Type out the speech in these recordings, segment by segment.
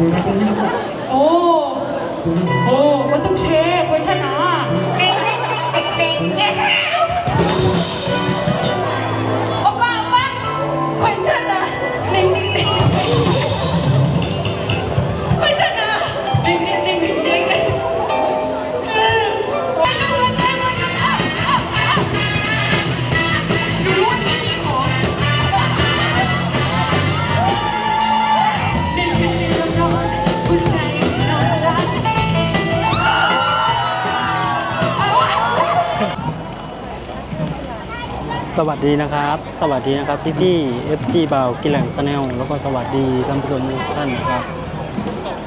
오 오 어떡해. 괜찮아 땡 땡 땡 땡 สวัสดีนะครับ สวัสดีนะครับพี่พี่ๆ FC บ่าวกิแหลงสแนลแล้วก็สวัสดีท่านผู้ชมทุกท่านนะครับ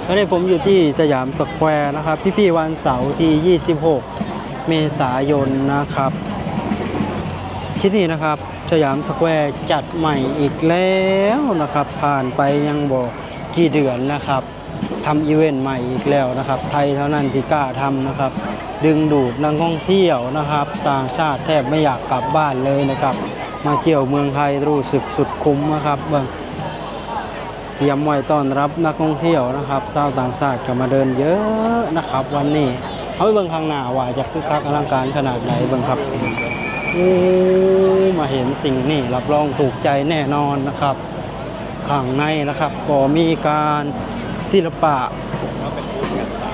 ตอนนี้ผมอยู่ที่สยามสแควร์นะครับ พี่พี่วันเสาร์ที่ 26 เมษายนนะครับ ที่นี่นะครับสยามสแควร์จัดใหม่อีกแล้วนะครับ ผ่านไปยังบอกกี่เดือนนะครับทำอีเวนต์ใหม่อีกแล้วนะครับ ไทยเท่านั้นที่กล้าทำนะครับ ดึงดูดนักท่องเที่ยวนะครับ ต่างชาติแทบไม่อยากกลับบ้านเลยนะครับ มาเที่ยวเมืองไทยรู้สึกสุดคุ้มนะครับเบิ่งเตรียมไว้ต้อนรับนักท่องเที่ยวนะครับชาวต่างชาติก็มาเดินเยอะนะครับ วันนี้เอาไปเบิ่งข้างหน้าว่าจะคึกคักอลังการขนาดไหนเบิ่งครับโอ้มาเห็นสิ่งนี้รับรองถูกใจแน่นอนนะครับข้างในนะครับ ก็มีการศิลปะ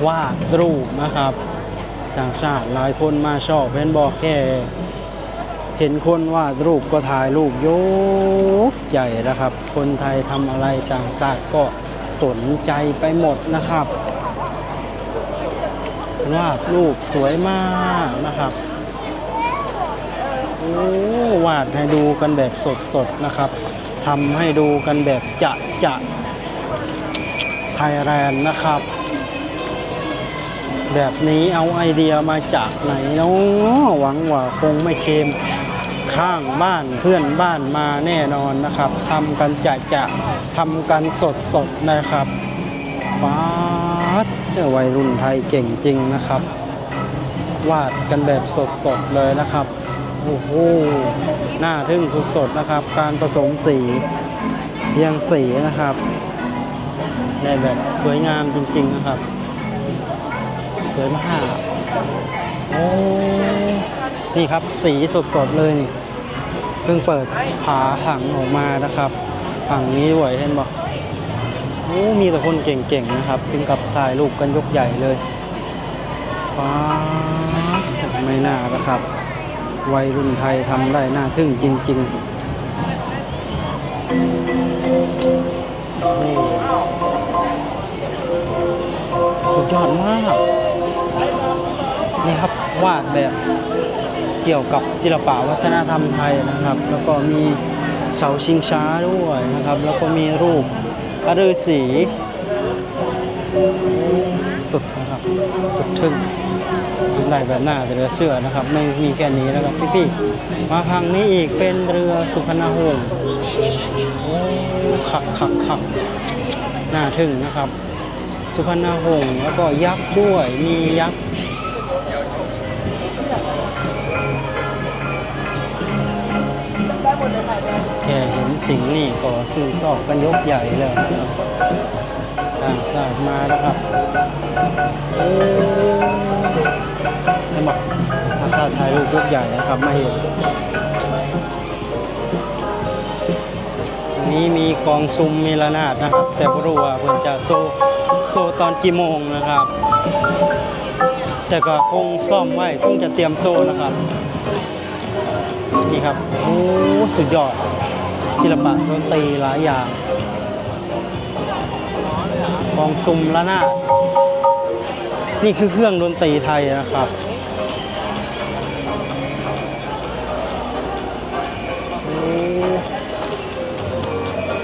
วาดรูปนะครับ ต่างชาติหลายคนมาชอบเห็นบอกแค่เห็นคนวาดรูปก็ถ่ายรูปยกใหญ่นะครับ คนไทยทำอะไรต่างชาติก็สนใจไปหมดนะครับวาดรูปสวยมากนะครับโอ้วาดให้ดูกันแบบสดๆนะครับทำให้ดูกันแบบจะจะไทยแลนด์นะครับ แบบนี้เอาไอเดียมาจากไหนเนาะหวังว่าคงไม่เค็มข้างบ้านเพื่อนบ้านมาแน่นอนนะครับทำกันจะจะทำกันสดๆนะครับป๊าดวัยรุ่นไทยเก่งจริงนะครับ วาดกันแบบสดๆเลยนะครับโอ้โหหน่าทึ่งสุดนะครับ การผสมสีเรียงสีนะครับได้แบบสวยงามจริง ๆนะครับ วยมากโอ้นี่ครับสีสดๆเลยนี่เพิ่งเปิดผาถังออกมานะครับถังนี้ไหวเห็นบอกโอ้มีแต่คนเก่งๆนะครับถึงกับถ่ายรูปกันยกใหญ่เลยฟ้าไม่น่านะครับ วัยรุ่นไทยทำได้น่าทึ่งจริง ๆสุดยอดมาก นี่ครับวาดแบบเกี่ยวกับศิลปะวัฒนธรรมไทยนะครับ แล้วก็มีเสาชิงช้าด้วยนะครับ แล้วก็มีรูปพระฤาษีสุดนะครับสุดทึ่งทำได้แบบหน้าเรือเสื้อนะครับ ไม่มีแค่นี้นะครับพี่ๆมาพังนี้อีกเป็นเรือสุพรรณหงส์โอ้ขักขักขักน่าทึ่งนะครับ สุพรรณหงส์แล้วก็ยักษ์ด้วยมียักษ์ ค่เห็นสิ่งนี้ก็ซื้อซอกกันยกใหญ่เลยนะครับต่างชาติมาแล้วครับโอ้ให้บอกราคาถ่ายรูปยกใหญ่นะครับมาเห็นอันนี้มีกองซุมมีระนาดนะครับ แต่ไม่รู้ว่าเพิ่นจะโซโซตอนกี่โมงนะครับ แต่ก็คงซ่อมไว้คงจะเตรียมโซนะครับนี่ครับ โอ้ สุดยอด ศิลปะดนตรีหลายอย่างกองซุมระนาดนี่คือเครื่องดนตรีไทยนะครับ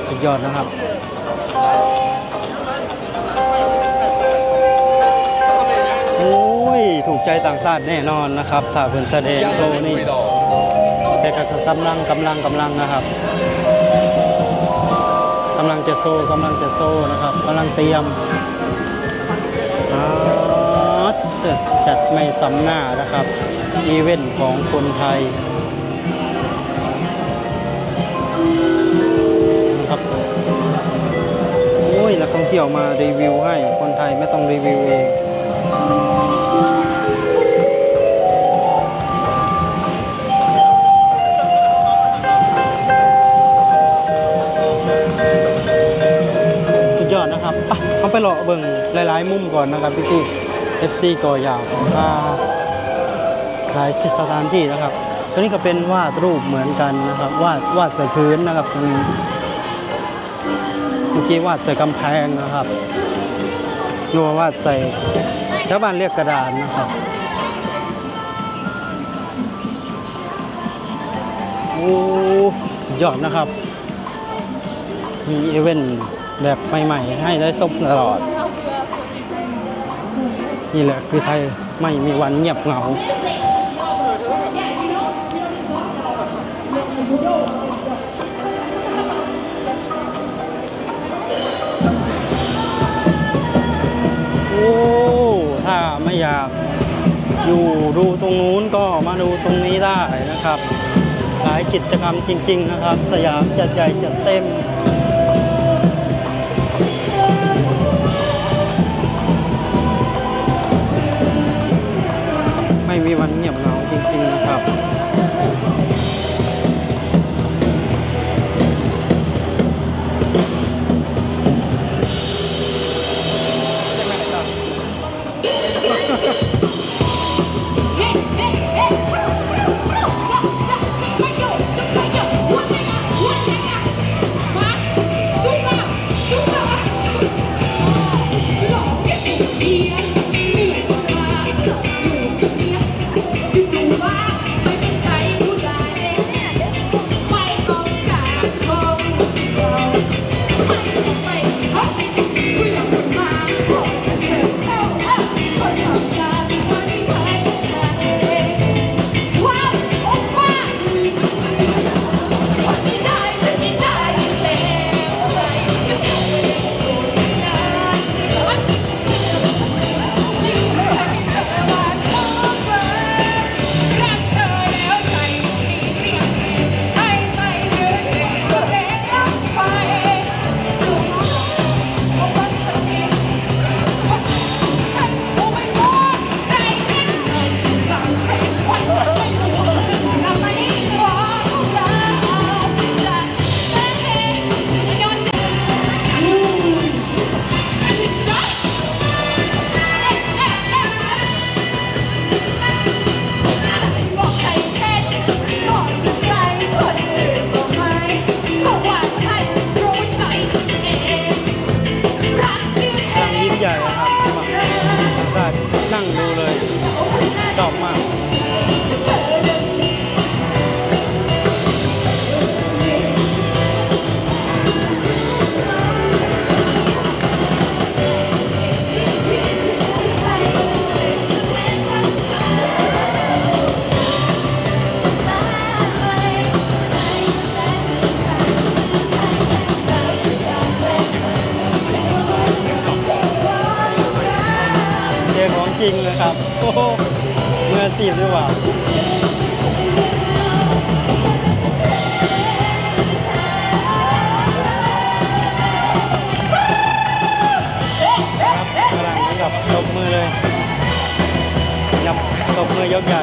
สุดยอดนะครับโอ้ยถูกใจต่างชาติแน่นอนนะครับถ้าเป็นแสดงโชว์นี่แต่ก็กำลังกำลังกำลังนะครับำลังจะโซ่กำลังจะโซ่นะครับกำลังเตรียมจัดไม่สำหน้านะครับ อีเวนต์ของคนไทยนะครับโอ้ยนักท่องเที่ยวมารีวิวให้คนไทยไม่ต้องรีวิวเอง เขาไปเลาะเบิ่งหลายๆ มุมก่อนนะครับพี่พี่ FC ก่อยาวขอ่าหลายสถานที่นะครับตัวนี้ก็เป็นวาดรูปเหมือนกันนะครับ วาดวาดใส่พื้นนะครับตรงนี้เมื่อกี้วาดใส่กำแพงนะครับนัววาดใส่ชาวบ้านเรียกกระดานนะครับโอ้ยอดนะครับ มีเอเวนต์ แบบใหม่ๆให้ได้ชมตลอด นี่แหละคือไทยไม่มีวันเงียบเหงาโอ้ถ้าไม่อยากอยู่ดูตรงนู้นก็มาดูตรงนี้ได้นะครับ หลายกิจกรรมจริง ๆ นะครับ สยามจัดใหญ่จัดเต็ม ไม่มีวันเงียบเหงาจริงๆนะครับ ริงเลยครับโอ้โหเมื่อสีบหรือเปล่าครับกำลังกับตบมือเลยยับตบมือยกใหญ่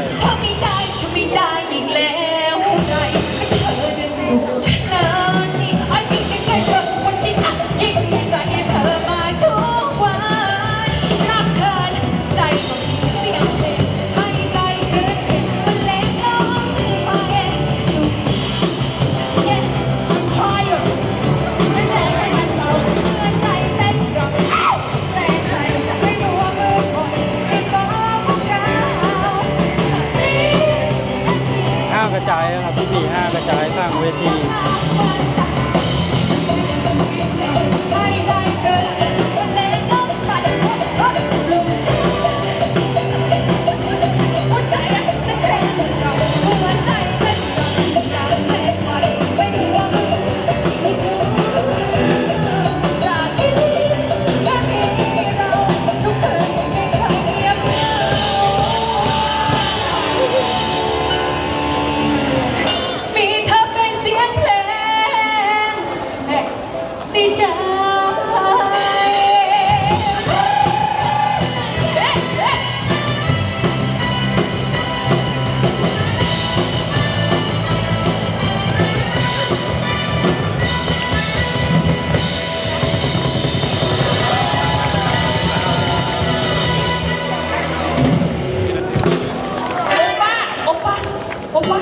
오빠.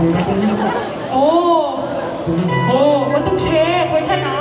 오빠, 오빠. 오, 오, 어떡해. 괜찮아.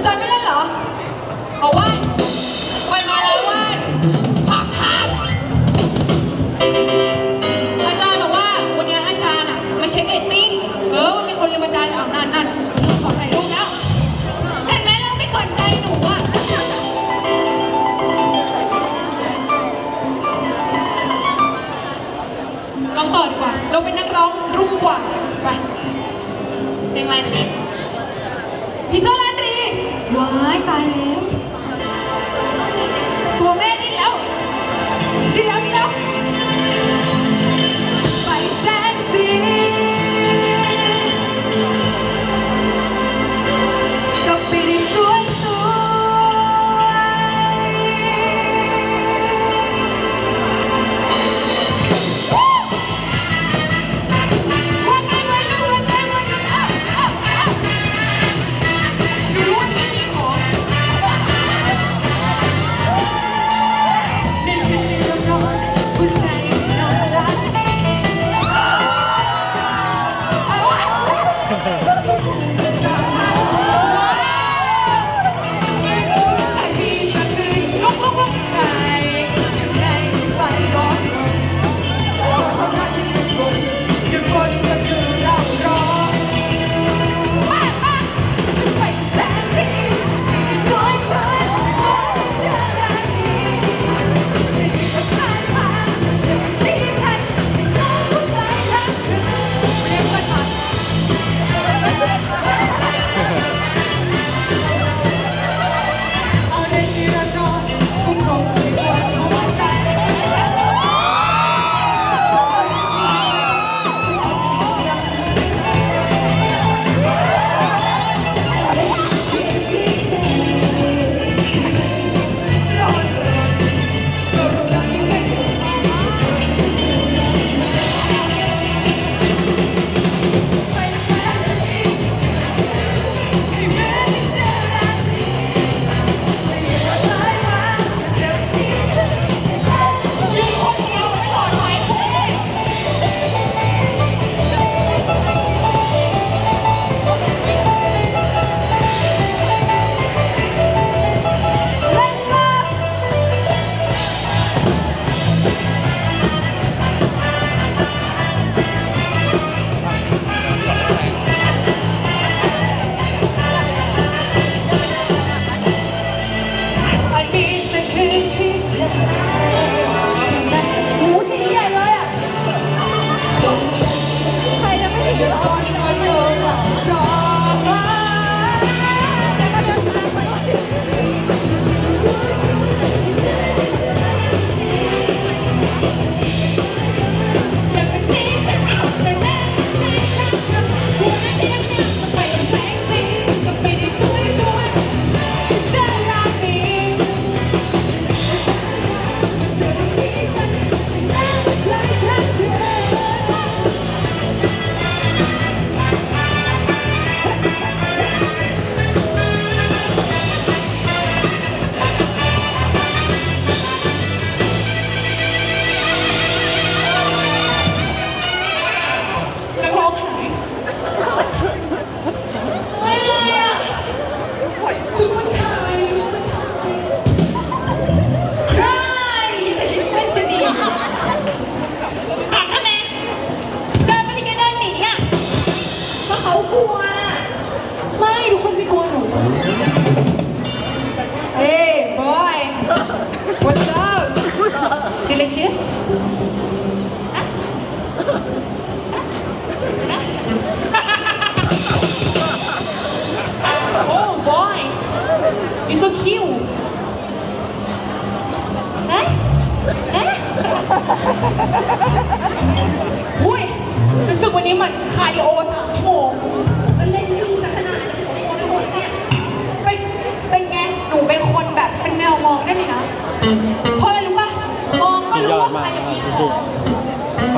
อจารย์ไม่เล่นเหรอเอาว่า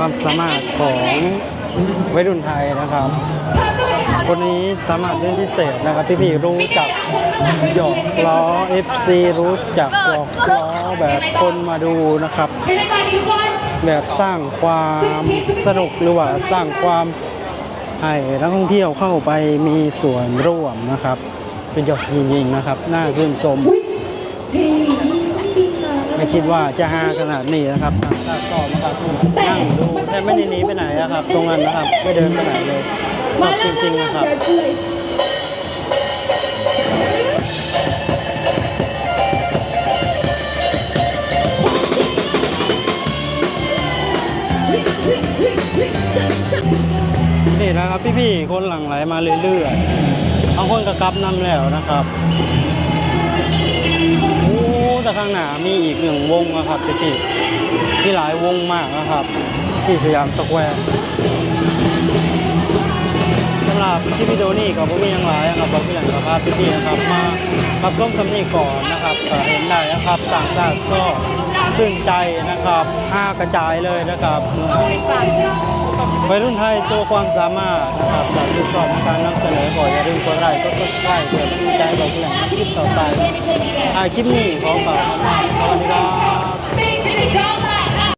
ความสามารถของวัยรุ่นไทยนะครับฉันก็ไม่ได้คนนี้สามารถเล่นพิเศษนะครับพี่ๆรู้จักหยอกล้อ FC รู้จักหยอกล้อแบบคนมาดูนะครับ แบบสร้างความสนุกหรือว่าสร้างความให้นักท่องเที่ยวเข้าไปมีส่วนร่วมนะครับสุดยอดจริงๆนะครับ น่าชื่นชม ไม่คิดว่าจะฮาขนาดนี้นะครับถ้าสอบนะครับนั่งดูแทบไม่ได้หนีไปไหนนะครับ ตรงนั้นนะครับ ไม่เดินไปไหนเลยชอบจริงๆนะครับนี่นะครับพี่ๆคนหลั่งไหลมาเรื่อยๆบางคนก็กลับนำแล้วนะครับ อข้างหน้ามีอีกหนึ่งวงนะครับพี่ๆที่หลายวงมากนะครับ ที่สยามสแควร์สำหรับที่วิดีโอนี้ก็บ่มีอย่างหลายนะครับเราพี่หลังกับภาพพี่ๆนะครับ มารับส้มสำนีก่อนนะครับก็เห็นได้นะครับต่างชาติชอบชื่นใจนะครับห้ากระจายเลยนะครับ วัยรุ่นไทยโชว์ความสามารถนะครับจากทุกชอบในการนำเสนอขออย่าลืมกดไลค์กดซับสไครต์เพื่อเป็นกำลังใจเราเพื่อนคลิปต่อไปอ่าคลิปนี้ขอฝากมากๆสวัสดีครับ